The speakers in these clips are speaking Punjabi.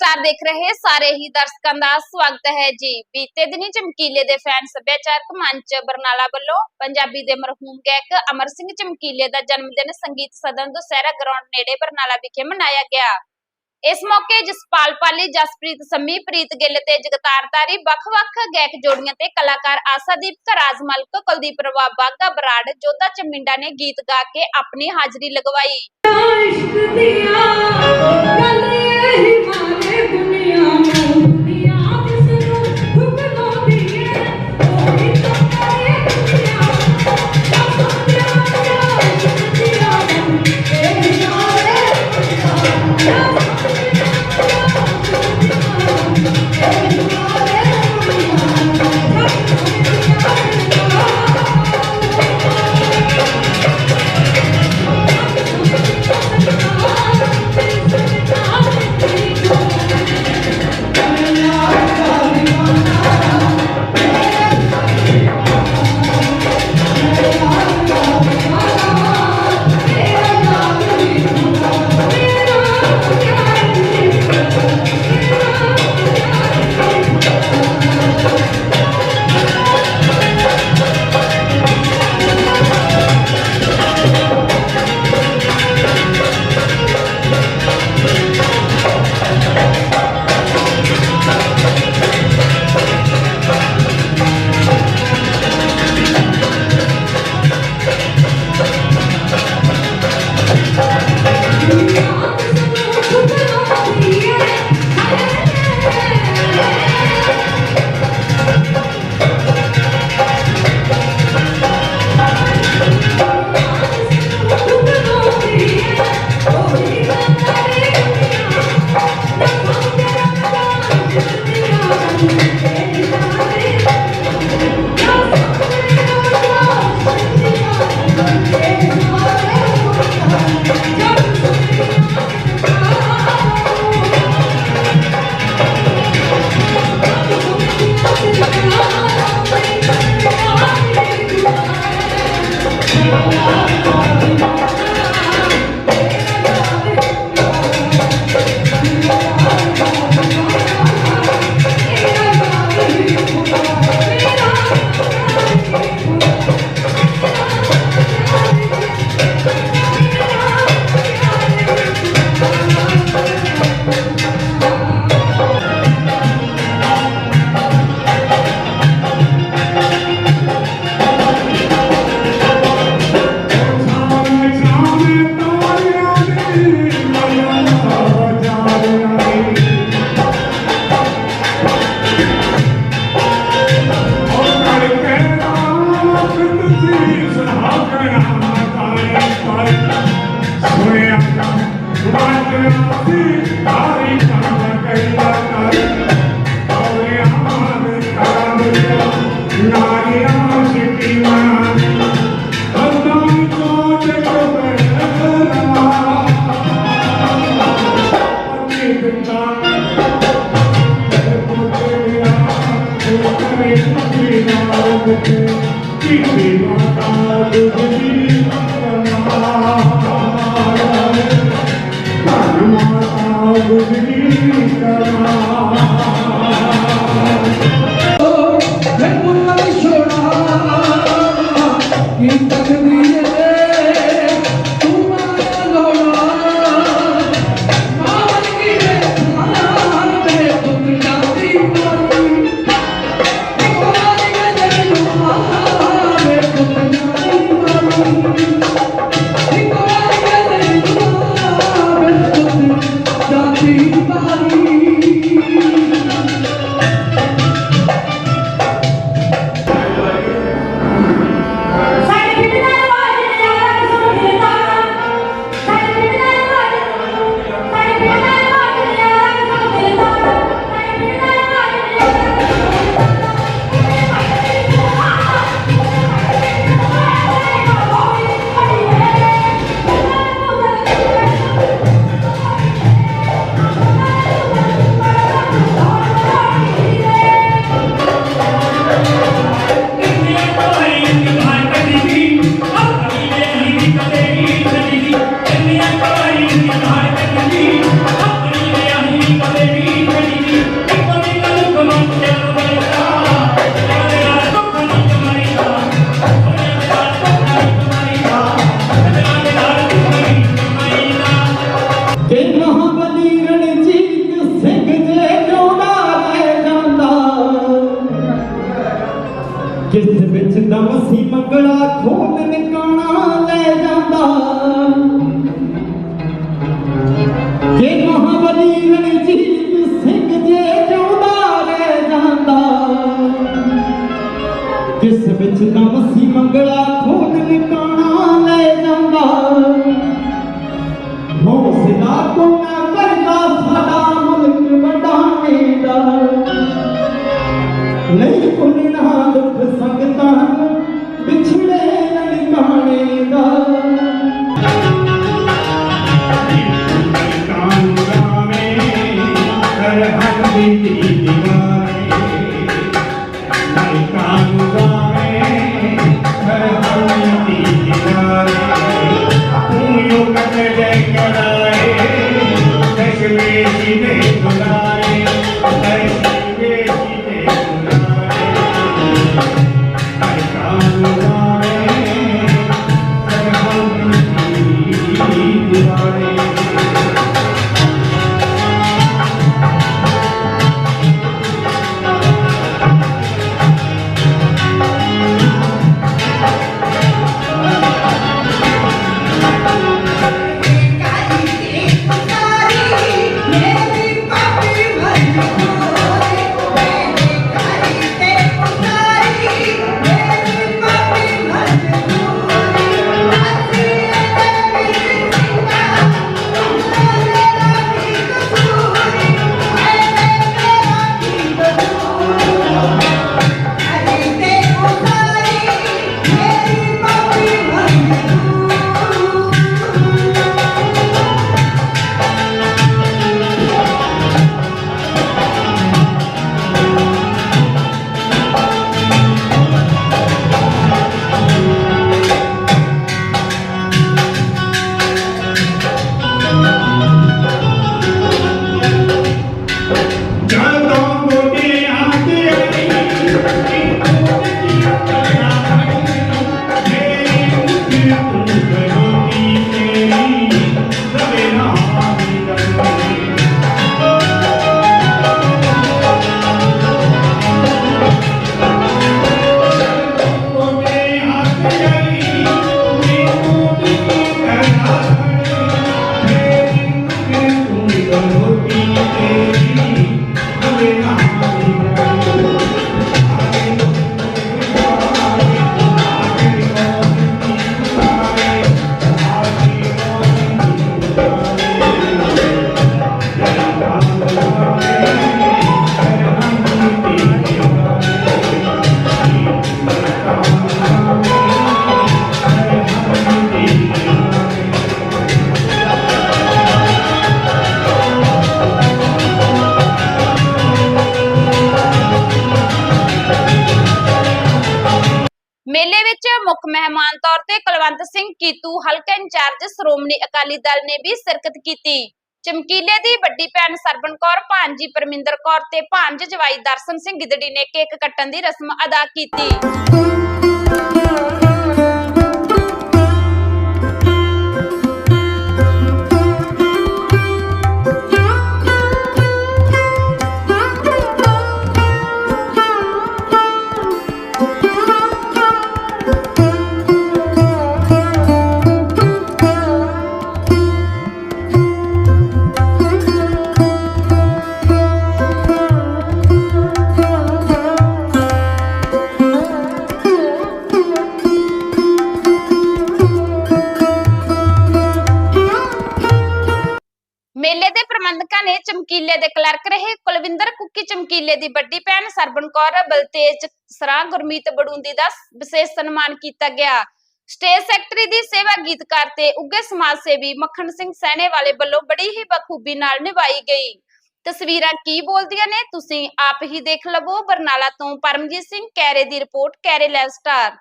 ਸਟਾਰ ਦੇਖ ਰਹੇ ਸਾਰੇ ਹੀ ਦਰਸ਼ਕਾਂ ਦਾ ਸਵਾਗਤ ਹੈ ਜੀ। ਬੀਤੇ ਦਿਨੀ ਚਮਕੀਲੇ ਦੇ ਫੈਨ ਸੱਭਿਆਚਾਰਕ ਮੰਚ ਬਰਨਾਲਾ ਵੱਲੋਂ ਪੰਜਾਬੀ ਦੇ ਮਰਹੂਮ ਗਾਇਕ ਅਮਰ ਸਿੰਘ ਚਮਕੀਲੇ ਦਾ ਜਨਮ ਦਿਨ ਸੰਗੀਤ ਸਦਨ ਦੁਸਹਿਰਾ ਗਰਾਊਂਡ ਨੇੜੇ ਬਰਨਾਲਾ ਵਿਖੇ ਮਨਾਇਆ ਗਿਆ। ਇਸ ਮੌਕੇ ਜਸਪਾਲ ਪਾਲੀ, ਜਸਪ੍ਰੀਤ ਸੰਮੀ, ਪ੍ਰੀਤ ਗਿੱਲ ਤੇ ਜਗਤਾਰਦਾਰੀ ਵੱਖ-ਵੱਖ ਗਾਇਕ ਜੋੜੀਆਂ ਤੇ ਕਲਾਕਾਰ ਆਸਾਦੀਪ ਕਰਾਜ ਮਲਕ ਕੁਲਦੀਪ ਰਵਾ ਬਾਗਾ ਬਰਾੜ ਜੋਧਾ ਚਮਿੰਡਾ ਨੇ ਗੀਤ ਗਾ ਕੇ ਆਪਣੀ ਹਾਜ਼ਰੀ ਲਗਵਾਈ। ਇਸ਼ਕ ਦੀਆਂ ਗੱਲ ਇਹੀ ਮਾਰੇ ਸਾਡੇ ਕਿੰਨਾ 长 ਇੰਚਾਰਜ ਸ਼੍ਰੋਮਣੀ ਅਕਾਲੀ ਦਲ ਨੇ ਵੀ ਸ਼ਿਰਕਤ ਕੀਤੀ। ਚਮਕੀਲੇ ਦੀ ਵੱਡੀ ਭੈਣ ਸਰਬਨ ਕੌਰ ਭਾਂਜੀ ਪਰਮਿੰਦਰ ਕੌਰ ਤੇ ਭਾਂਜ ਜਵਾਈ ਦਰਸ਼ਨ ਸਿੰਘ ਗਿੱਦੜੀ ਨੇ ਕੇਕ ਕੱਟਣ ਦੀ ਰਸਮ ਅਦਾ ਕੀਤੀ। ਕੁੱਕੀ ਦੀ ਵੱਡੀ ਭੈਣ ਸਰਬਨ ਕੌਰ ਬਲਤੇਜ ਸਰਾਂ ਗੁਰਮੀਤ ਬੜੂੰਦੀ ਦਾ ਵਿਸ਼ੇਸ਼ ਸਨਮਾਨ ਕੀਤਾ ਗਿਆ। ਸਟੇਜ ਸੈਕਟਰੀ ਦੀ ਸੇਵਾ ਗੀਤਕਾਰ ਤੇ ਉੱਗੇ ਸਮਾਜ ਸੇਵੀ ਮੱਖਣ ਸਿੰਘ ਸੈਣੇ ਵਾਲੇ ਵੱਲੋਂ ਬੜੀ ਹੀ ਬਖੂਬੀ ਨਾਲ ਨਿਭਾਈ ਗਈ। ਤਸਵੀਰਾਂ ਕੀ ਬੋਲਦੀਆਂ ਨੇ ਤੁਸੀਂ ਆਪ ਹੀ ਦੇਖ ਲਵੋ। ਬਰਨਾਲਾ ਤੋਂ ਪਰਮਜੀਤ ਸਿੰਘ ਕੈਰੇ ਦੀ ਰਿਪੋਰਟ, ਕੈਰੇ ਲੈਵ ਸਟਾਰ।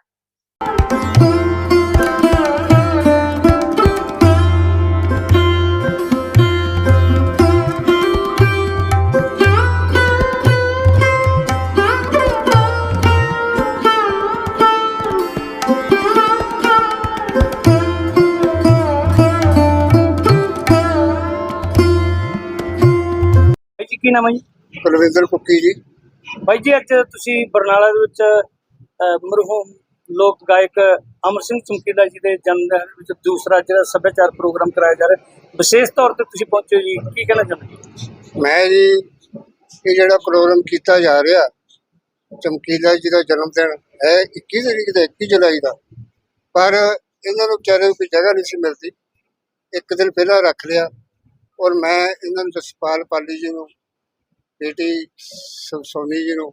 ਕੀ ਨਾਮ ਹੈ ਜੀ? ਕੁਲਵਿੰਦਰ ਕੁੱਕੀ ਜੀ। ਬਾਈ ਜੀ ਅੱਜ ਤੁਸੀਂ ਬਰਨਾਲਾ ਦੇ ਵਿੱਚ ਮਰਹੂਮ ਲੋਕ ਗਾਇਕ ਅਮਰ ਸਿੰਘ ਚਮਕੀਲਾ ਜੀ ਦੇ ਜਨਮ ਦਿਨ ਵਿੱਚ ਦੂਸਰਾ ਜਿਹੜਾ ਸੱਭਿਆਚਾਰ ਪ੍ਰੋਗਰਾਮ ਕਰਾਇਆ ਜਾ ਰਿਹਾ। ਵਿਸ਼ੇਸ਼ ਤੌਰ ਤੇ ਤੁਸੀਂ ਪਹੁੰਚੇ ਜੀ ਕੀ ਕਹਿਣਾ ਚਾਹੁੰਦੇ ਮੈਂ ਜੀ ਇਹ ਜਿਹੜਾ ਪ੍ਰੋਗਰਾਮ ਕੀਤਾ ਜਾ ਰਿਹਾ ਚਮਕੀਲਾ ਜੀ ਦਾ ਜਨਮ ਦਿਨ ਹੈ 21 ਤਰੀਕ ਦਾ 21 ਜੁਲਾਈ ਦਾ। ਪਰ ਇਹਨਾਂ ਨੂੰ ਵਿਚਾਰੇ ਕੋਈ ਜਗ੍ਹਾ ਨਹੀਂ ਸੀ ਮਿਲਦੀ। ਇੱਕ ਦਿਨ ਪਹਿਲਾਂ ਰੱਖ ਲਿਆ ਔਰ ਮੈਂ ਇਹਨਾਂ ਨੂੰ ਜਸਪਾਲ ਪਾਲੀ ਜੀ ਨੂੰ ਬੇਟੀ ਸੋਨੀ ਜੀ ਨੂੰ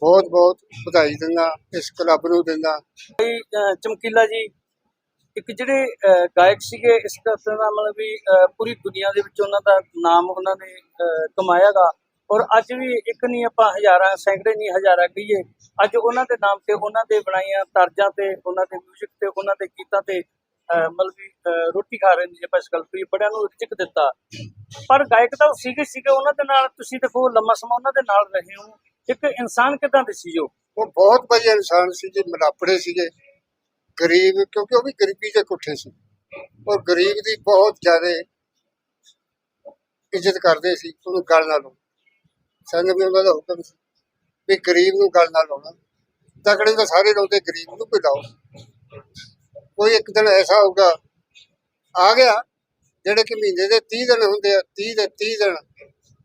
ਬਹੁਤ ਬਹੁਤ ਵਧਾਈ ਦਿੰਦਾ ਇਸ ਕਲੱਬ ਨੂੰ ਦਿੰਦਾ। ਬਾਈ ਚਮਕੀਲਾ ਜੀ ਇੱਕ ਜਿਹੜੇ ਗਾਇਕ ਸੀਗੇ ਇਸ ਤਰ੍ਹਾਂ ਦਾ ਮਤਲਬ ਵੀ ਅਹ, ਪੂਰੀ ਦੁਨੀਆ ਦੇ ਵਿੱਚ ਉਹਨਾਂ ਦਾ ਨਾਮ ਉਹਨਾਂ ਨੇ ਅਹ, ਕਮਾਇਆਗਾ। ਔਰ ਅੱਜ ਵੀ ਇੱਕ ਨਹੀਂ ਆਪਾਂ ਹਜ਼ਾਰਾਂ ਸੈਂਕੜੇ ਨਹੀਂ ਹਜ਼ਾਰਾਂ ਕਹੀਏ ਅੱਜ ਉਹਨਾਂ ਦੇ ਨਾਮ ਤੇ ਉਹਨਾਂ ਦੇ ਬਣਾਈਆਂ ਤਰਜ਼ਾਂ ਤੇ ਉਹਨਾਂ ਦੇ 뮤직 ਤੇ ਉਹਨਾਂ ਦੇ ਗੀਤਾਂ ਤੇ ਮਤਲਬ ਵੀ ਰੋਟੀ ਖਾ ਰਹੇ ਨੇ ਜੇ ਆਪਾਂ ਇਸ ਬੜਿਆਂ ਨੂੰ ਰਿਚਕ ਦਿੱਤਾ। ਪਰ ਗਾਇਕ ਤਾਂ ਸੀਗੇ ਸੀਗੇ, ਉਹਨਾਂ ਦੇ ਨਾਲ ਤੁਸੀਂ ਦੇਖੋ, ਲੰਮਾ ਸਮਾਂ ਉਹਨਾਂ ਦੇ ਨਾਲ ਰਹੇ ਹੋ। ਇੱਕ ਇਨਸਾਨ ਕਿਦਾਂ ਦੇ ਸੀ ਉਹ ਉਹ ਬਹੁਤ ਵਧੀਆ ਇਨਸਾਨ ਸੀ ਜੀ ਮਲਾਪੜੇ ਸੀਗੇ। ਗਰੀਬ, ਕਿਉਂਕਿ ਉਹ ਵੀ ਗਰੀਬੀ ਦੇ ਕੁੱਠੇ ਸੀ। ਔਰ ਗਰੀਬ ਦੀ ਬਹੁਤ ਜ਼ਿਆਦਾ ਇੱਜ਼ਤ ਕਰਦੇ ਸੀ ਉਹਨੂੰ ਗੱਲ ਨਾਲ ਲਾਉਣਾ। ਸਾਨੂੰ ਵੀ ਉਹਨਾਂ ਦਾ ਹੁਕਮ ਸੀ ਵੀ ਗਰੀਬ ਨੂੰ ਗੱਲ ਨਾਲ ਲਾਉਣਾ। ਤਕੜੇ ਤਾਂ ਸਾਰੇ ਲਾਉਂਦੇ, ਗਰੀਬ ਨੂੰ ਕੋਈ ਲਾਓ। ਕੋਈ ਇੱਕ ਦਿਨ ਐਸਾ ਹੋਊਗਾ, ਆ ਗਿਆ, ਜਿਹੜੇ ਕਿ ਮਹੀਨੇ ਦੇ 30 ਦਿਨ ਹੁੰਦੇ ਆ 30 ਦੇ 30 ਦਿਨ,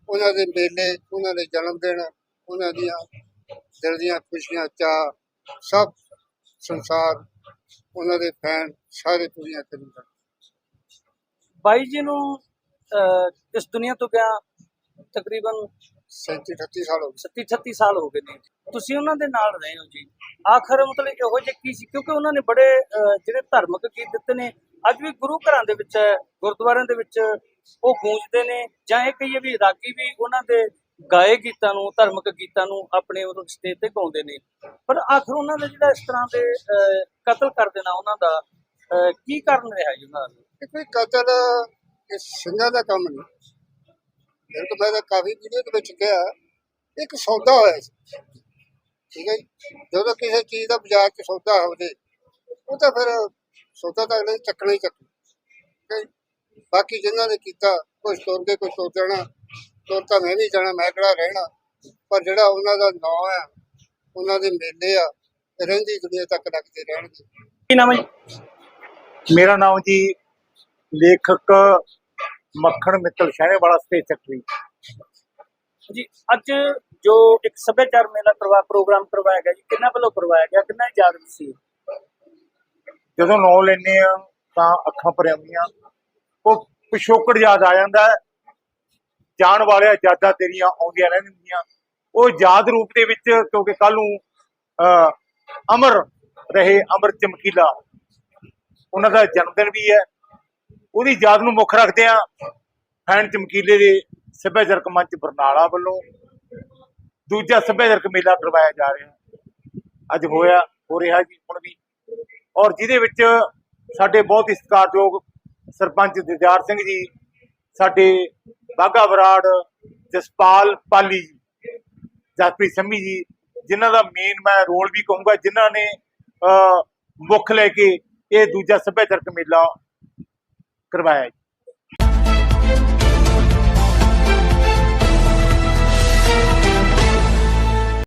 ਉਹਨਾਂ ਦੇ ਮੇਲੇ, ਉਹਨਾਂ ਦੇ ਜਨਮ ਦਿਨ, ਉਹਨਾਂ ਦੀਆਂ ਦਿਲ ਦੀਆਂ ਖੁਸ਼ੀਆਂ ਚਾ ਸਭ ਸੰਸਾਰ, ਉਹਨਾਂ ਦੇ ਫੈਨ ਸਾਰੇ ਪੂਰੀਆਂ ਕਰੂਗਾ ਬਾਈ ਜੀ ਨੂੰ ਇਸ ਦੁਨੀਆ ਤੋਂ ਗਿਆ ਤਕਰੀਬਨ 37 38 ਸਾਲ ਹੋ ਗਏ। 37 36 ਸਾਲ ਹੋ ਗਏ ਨੇ। ਤੁਸੀਂ ਉਹਨਾਂ ਦੇ ਨਾਲ ਰਹੇ ਹੋ ਜੀ। ਆਖਰ ਮਤਲਬ ਇਹੋ ਜਿਹੇ ਕੀ ਸੀ? ਕਿਉਂਕਿ ਉਹਨਾਂ ਨੇ ਬੜੇ ਜਿਹੜੇ ਧਾਰਮਿਕ ਗੀਤ ਦਿੱਤੇ ਨੇ ਅੱਜ ਵੀ ਗੁਰੂ ਘਰਾਂ ਦੇ ਵਿੱਚ ਗੁਰਦੁਆਰਿਆਂ ਦੇ ਵਿੱਚ ਉਹ ਗੂੰਜਦੇ ਨੇ। ਜਾਂ ਇਹ ਕਹੀਏ ਵੀ ਰਾਗੀ ਵੀ ਉਹਨਾਂ ਦੇ ਗਾਏ ਗੀਤਾਂ ਨੂੰ ਧਾਰਮਿਕ ਗੀਤਾਂ ਨੂੰ ਆਪਣੇ ਉਹ ਸਟੇਜ ਤੇ ਗਾਉਂਦੇ ਨੇ। ਪਰ ਆਖਰ ਉਹਨਾਂ ਦਾ ਜਿਹੜਾ ਇਸ ਤਰ੍ਹਾਂ ਦੇ ਕਤਲ ਕਰ ਦੇਣਾ ਉਹਨਾਂ ਦਾ ਕੀ ਕਾਰਨ ਰਿਹਾ ਜੀ ਉਹਨਾਂ ਦਾ? ਕੋਈ ਕਤਲ ਇਹ ਸਿੰਘਾਂ ਦਾ ਕੰਮ ਨਹੀਂ। ਮੇਰੇ ਕੋਲ ਮੈਂ ਕਾਫੀ ਵੀਡੀਓ ਦੇ ਵਿੱਚ ਕਿਹਾ ਇੱਕ ਸੌਦਾ ਹੋਇਆ ਸੀ। ਠੀਕ ਹੈ ਜੀ? ਜਦੋਂ ਕਿਸੇ ਚੀਜ਼ ਦਾ ਬਾਜ਼ਾਰ 'ਚ ਸੌਦਾ ਹੋਵੇ ਉਹ ਤਾਂ ਫਿਰ ਸੌਦਾ ਤਾਂ ਅਗਲੇ ਚੱਕਣਾ ਹੀ ਚੱਕਣਾ। ਹੈ। ਬਾਕੀ ਜਿਨ੍ਹਾਂ ਨੇ ਕੀਤਾ ਕੁਝ ਤੁਰ ਗਏ ਕੁਝ ਤੁਰ ਜਾਣਾ ਤੁਰ ਤਾਂ ਮੈਂ ਵੀ ਜਾਣਾ ਮੈਂ ਕਿਹੜਾ ਰਹਿਣਾ? ਪਰ ਜਿਹੜਾ ਉਹਨਾਂ ਦਾ ਨਾਂ ਆ ਉਹਨਾਂ ਦੇ ਮੇਲੇ ਆ ਰਹਿੰਦੀ ਦੁਨੀਆ ਤੱਕ ਲੱਗਦੇ ਰਹਿਣਗੇ। ਕੀ ਨਾਮ ਹੈ ਜੀ? ਮੇਰਾ ਨਾਮ ਜੀ ਲੇਖਕ ਮੱਖਣ ਮਿੱਤਲ ਸ਼ਹਿਰੇ ਵਾਲਾ ਸਟੇਜ ਸੈਕਟਰੀ ਜੀ ਅੱਜ ਜੋ ਇੱਕ ਸੱਭਿਆਚਾਰ ਮੇਲਾ ਕਰਵਾ ਪ੍ਰੋਗਰਾਮ ਕਰਵਾਇਆ ਗਿਆ ਜੀ ਕਿੰਨਾ ਵੱਲੋਂ ਕਰਵਾਇਆ ਗਿਆ ਕਿੰਨਾ ਯਾਦ ਸੀ? ਜਦੋਂ ਨਾਂ ਲੈਂਦੇ ਆ ਤਾਂ ਅੱਖਾਂ ਭਰ ਆਉਂਦੀਆਂ ਉਹ ਪਿਛੋਕੜ ਯਾਦ ਆ ਜਾਂਦਾ। ਜਾਣ ਵਾਲਿਆ ਯਾਦਾਂ ਤੇਰੀਆਂ ਆਉਂਦੀਆਂ ਰਹਿੰਦੀਆਂ। ਉਹ ਯਾਦ ਰੂਪ ਦੇ ਵਿੱਚ ਕਿਉਂਕਿ ਕੱਲ ਨੂੰ ਅਮਰ ਰਹੇ ਅਮਰ ਚਮਕੀਲਾ। ਉਹਨਾਂ ਦਾ ਜਨਮ ਦਿਨ ਵੀ ਹੈ। ਉਹਦੀ ਯਾਦ ਨੂੰ ਮੁੱਖ ਰੱਖਦੇ ਆ। ਫੈਨ ਚਮਕੀਲੇ ਦੇ ਸੱਭਿਆਚਾਰਕ ਮੰਚ ਬਰਨਾਲਾ ਵੱਲੋਂ ਦੂਜਾ ਸੱਭਿਆਚਾਰਕ ਮੇਲਾ ਕਰਵਾਇਆ ਜਾ ਰਿਹਾ। ਅੱਜ ਹੋਇਆ ਹੋ ਰਿਹਾ ਜੀ ਹੁਣ ਵੀ। ਔਰ ਜਿਹਦੇ ਵਿੱਚ ਸਾਡੇ ਬਹੁਤ ਹੀ ਸਤਿਕਾਰਯੋਗ ਸਰਪੰਚ ਦਿਦਾਰ ਸਿੰਘ ਜੀ ਸਾਡੇ ਬਾਗਾ ਬਰਾੜ ਜਸਪਾਲ ਪਾਲੀ ਜੀ ਜਸਪ੍ਰੀਤ ਸੰਮੀ ਜੀ ਜਿਨ੍ਹਾਂ ਦਾ ਮੇਨ ਮੈਂ ਰੋਲ ਵੀ ਕਹੂੰਗਾ ਜਿਨ੍ਹਾਂ ਨੇ ਅਹ, ਮੁੱਖ ਲੈ ਕੇ ਇਹ ਦੂਜਾ ਸੱਭਿਆਚਾਰਕ ਮੇਲਾ ਕਰਵਾਇਆ ਜੀ।